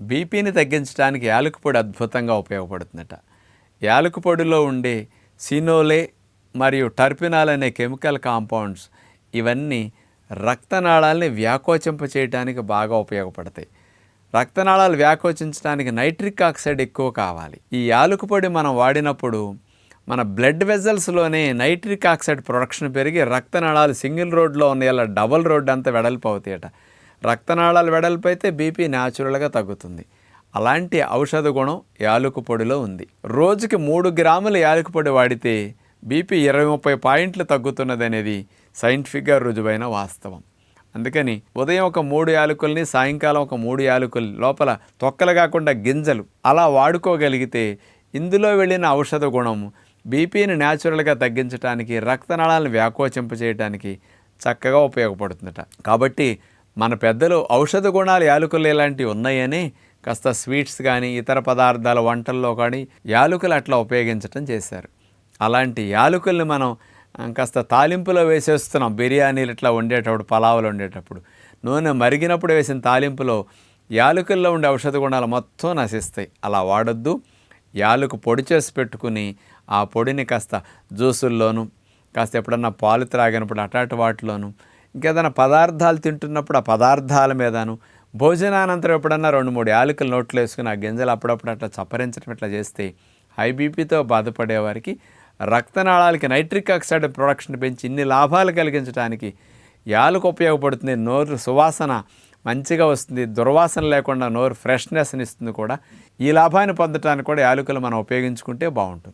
బీపీని తగ్గించడానికి యాలకుపొడి అద్భుతంగా ఉపయోగపడుతుందట. యాలక పొడిలో ఉండే సినోలే మరియు టర్పినాల్ అనే కెమికల్ కాంపౌండ్స్ ఇవన్నీ రక్తనాళాలని వ్యాకోచింప చేయడానికి బాగా ఉపయోగపడతాయి. రక్తనాళాలు వ్యాకోచించడానికి నైట్రిక్ ఆక్సైడ్ ఎక్కువ కావాలి. ఈ యాలక పొడి మనం వాడినప్పుడు మన బ్లడ్ వెజల్స్లోనే నైట్రిక్ ఆక్సైడ్ ప్రొడక్షన్ పెరిగి రక్తనాళాలు సింగిల్ రోడ్లో ఉన్న ఇలా డబుల్ రోడ్ అంతా వెడల్పు అవుతాయట. రక్తనాళాలు వెడల్పు అయితే బీపీ న్యాచురల్గా తగ్గుతుంది. అలాంటి ఔషధ గుణం యాలుక పొడిలో ఉంది. రోజుకి మూడు గ్రాముల యాలుక పొడి వాడితే బీపీ ఇరవై ముప్పై పాయింట్లు తగ్గుతున్నది అనేది సైంటిఫిక్గా రుజువైన వాస్తవం. అందుకని ఉదయం ఒక మూడు యాలకుల్ని సాయంకాలం ఒక మూడు యాలకులు లోపల తొక్కలు కాకుండా గింజలు అలా వాడుకోగలిగితే ఇందులో వెళ్ళిన ఔషధ గుణం బీపీని న్యాచురల్గా తగ్గించడానికి రక్తనాళాలను వ్యాకోచింప చేయడానికి చక్కగా ఉపయోగపడుతుందట. కాబట్టి మన పెద్దలు ఔషధ గుణాలు యాలకులు ఇలాంటివి ఉన్నాయని కాస్త స్వీట్స్ కానీ ఇతర పదార్థాల వంటల్లో కానీ యాలకులు అట్లా ఉపయోగించటం చేశారు. అలాంటి యాలకుల్ని మనం కాస్త తాలింపులో వేసేస్తున్నాం. బిర్యానీలు ఇట్లా వండేటప్పుడు పలావులు వండేటప్పుడు. నూనె మరిగినప్పుడు వేసిన తాలింపులో యాలకుల్లో ఉండే ఔషధ గుణాలు మొత్తం నశిస్తాయి. అలా వాడొద్దు. యాలకు పొడి చేసి పెట్టుకుని ఆ పొడిని కాస్త జ్యూసుల్లోనూ కాస్త ఎప్పుడన్నా పాలు త్రాగినప్పుడు అటాటి వాటిలోనూ ఇంకేదైనా పదార్థాలు తింటున్నప్పుడు ఆ పదార్థాల మీదను భోజనానంతరం ఎప్పుడన్నా రెండు మూడు యాలకులు నోట్లో వేసుకుని ఆ గింజలు అప్పుడప్పుడు అట్లా చప్పరించడం ఇట్లా చేస్తే హై బీపీతో బాధపడే వారికి రక్తనాళాలకి నైట్రిక్ ఆక్సైడ్ ప్రొడక్షన్ పెంచి ఇన్ని లాభాలు కలిగించడానికి యాలకు ఉపయోగపడుతుంది. నోరు సువాసన మంచిగా వస్తుంది. దుర్వాసన లేకుండా నోరు ఫ్రెష్నెస్ని ఇస్తుంది కూడా. ఈ లాభాన్ని పొందడానికి కూడా యాలకులు మనం ఉపయోగించుకుంటే బాగుంటుంది.